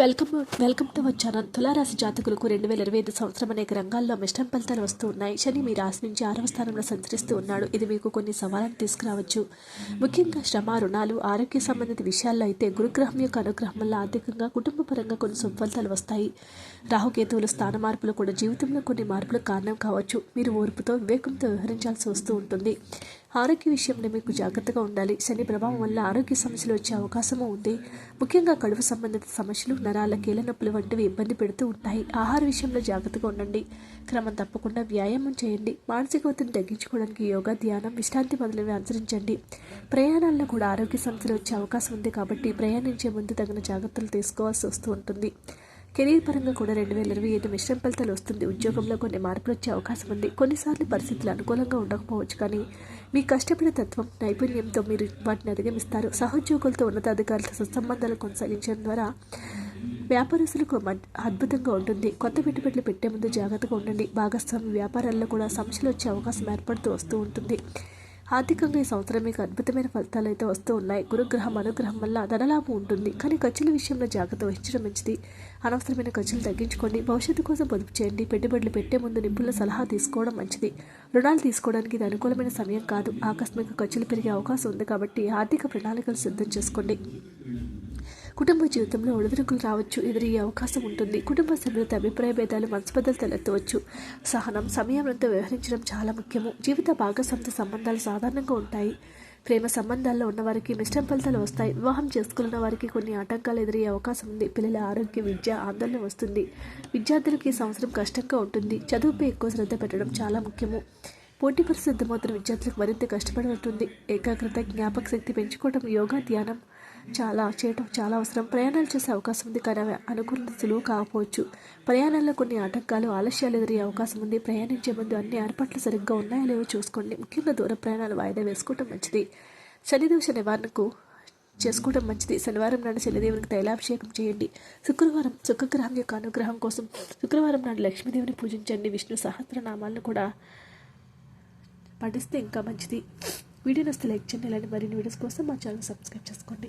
Welcome welcome to our channel. తులారాశి జాతకులకు రెండు వేల ఇరవై ఐదు సంవత్సరం అనేక రంగాల్లో మిశ్రమ ఫలితాలు వస్తూ ఉన్నాయి శని మీ రాశి నుంచి ఆరవ స్థానంలో సంచరిస్తూ ఉన్నాడు. ఇది మీకు కొన్ని సవాళ్ళను తీసుకురావచ్చు. ముఖ్యంగా శ్రమ రుణాలు ఆరోగ్య సంబంధిత విషయాల్లో అయితే గురుగ్రహం యొక్క అనుగ్రహం వల్ల ఆర్థికంగా కుటుంబ పరంగా కొన్ని సుఫలితాలు వస్తాయి. రాహుకేతువుల స్థాన మార్పులు కూడా జీవితంలో కొన్ని మార్పులకు కారణం కావచ్చు. మీరు ఓర్పుతో వివేకంతో వ్యవహరించాల్సి వస్తూ ఉంటుంది. ఆరోగ్య విషయంలో మీకు జాగ్రత్తగా ఉండాలి. శని ప్రభావం వల్ల ఆరోగ్య సమస్యలు వచ్చే అవకాశము ఉంది. ముఖ్యంగా కడుపు సంబంధిత సమస్యలు నరాల కీళ్ళ నొప్పులు వంటివి ఇబ్బంది పెడుతూ ఉంటాయి. ఆహార విషయంలో జాగ్రత్తగా ఉండండి. క్రమం తప్పకుండా వ్యాయామం చేయండి. మానసిక ఒత్తిడిని తగ్గించుకోవడానికి యోగా ధ్యానం విశ్రాంతి మొదలవి అనుసరించండి. ప్రయాణాల్లో కూడా ఆరోగ్య సమస్యలు వచ్చే అవకాశం ఉంది కాబట్టి ప్రయాణించే ముందు తగిన జాగ్రత్తలు తీసుకోవాల్సి వస్తూ ఉంటుంది. కెరీర్ పరంగా కూడా రెండు వేల ఇరవై ఐదు మిశ్రమ ఫలితాలు వస్తుంది. ఉద్యోగంలో కొన్ని మార్పులు వచ్చే అవకాశం ఉంది. కొన్నిసార్లు పరిస్థితులు అనుకూలంగా ఉండకపోవచ్చు కానీ మీ కష్టపడే తత్వం నైపుణ్యంతో మీరు వాటిని అధిగమిస్తారు. సహోద్యోగులతో ఉన్నతాధికారులతో సుసంబంధాలు కొనసాగించడం ద్వారా వ్యాపారస్తులకు మద్- అద్భుతంగా ఉంటుంది. కొత్త పెట్టుబడులు పెట్టే ముందు జాగ్రత్తగా ఉండండి. భాగస్వామి వ్యాపారాల్లో కూడా సమస్యలు వచ్చే అవకాశం ఏర్పడుతూ వస్తూ ఉంటుంది. ఆర్థికంగా ఈ సంవత్సరం మీకు అద్భుతమైన ఫలితాలు అయితే వస్తూ ఉన్నాయి. గురుగ్రహం అనుగ్రహం వల్ల ధనలాభం ఉంటుంది. కానీ ఖర్చుల విషయంలో జాగ్రత్త వహించడం మంచిది. అనవసరమైన ఖర్చులు తగ్గించుకోండి భవిష్యత్తు కోసం పొదుపు చేయండి. పెట్టుబడులు పెట్టే ముందు నిపుణుల సలహా తీసుకోవడం మంచిది. రుణాలు తీసుకోవడానికి ఇది అనుకూలమైన సమయం కాదు. ఆకస్మిక ఖర్చులు పెరిగే అవకాశం ఉంది కాబట్టి ఆర్థిక ప్రణాళికలు సిద్ధం చేసుకోండి. కుటుంబ జీవితంలో ఒడిదుడుకులు రావచ్చు ఎదురయ్యే అవకాశం ఉంటుంది. కుటుంబ సభ్యులతో అభిప్రాయ భేదాలు మనస్పర్ధలు తలెత్తవచ్చు. సహనం సమయంతో వ్యవహరించడం చాలా ముఖ్యము. జీవిత భాగస్వామితో సంబంధాలు సాధారణంగా ఉంటాయి. ప్రేమ సంబంధాల్లో ఉన్నవారికి మిశ్రమ ఫలితాలు వస్తాయి. వివాహం చేసుకున్న వారికి కొన్ని ఆటంకాలు ఎదురయ్యే అవకాశం ఉంది. పిల్లల ఆరోగ్య విద్య ఆందోళన వస్తుంది. విద్యార్థులకు ఈ సంవత్సరం కష్టంగా ఉంటుంది. చదువుపై ఎక్కువ శ్రద్ధ పెట్టడం చాలా ముఖ్యము. పోటీ పరిస్థితి సిద్ధమవుతున్న విద్యార్థులకు మరింత కష్టపడి ఉంటుంది ఏకాగ్రత జ్ఞాపక శక్తి పెంచుకోవడం యోగా ధ్యానం చాలా చేయటం చాలా అవసరం. ప్రయాణాలు చేసే అవకాశం ఉంది కానీ అవి అనుకున్న సులువు కాకపోవచ్చు. ప్రయాణాల్లో కొన్ని ఆటంకాలు ఆలస్యాలు ఎదురయ్యే అవకాశం ఉంది. ప్రయాణించే ముందు అన్ని ఏర్పాట్లు సరిగ్గా ఉన్నాయో లేవో చూసుకోండి. ముఖ్యంగా దూర ప్రయాణాలు వాయిదా వేసుకోవటం మంచిది. శనిదోష నివారణకు చేసుకోవడం మంచిది. శనివారం నాడు శనిదేవునికి తైలాభిషేకం చేయండి. శుక్రవారం శుక్రగ్రహం యొక్క అనుగ్రహం కోసం శుక్రవారం నాడు లక్ష్మీదేవిని పూజించండి. విష్ణు సహస్రనామాలను కూడా పఠిస్తే ఇంకా మంచిది. వీడియో నస్తే లైక్ చేయండి. ఇలాంటి మరిన్ని వీడియోస్ కోసం మా ఛానల్ సబ్స్క్రైబ్ చేసుకోండి.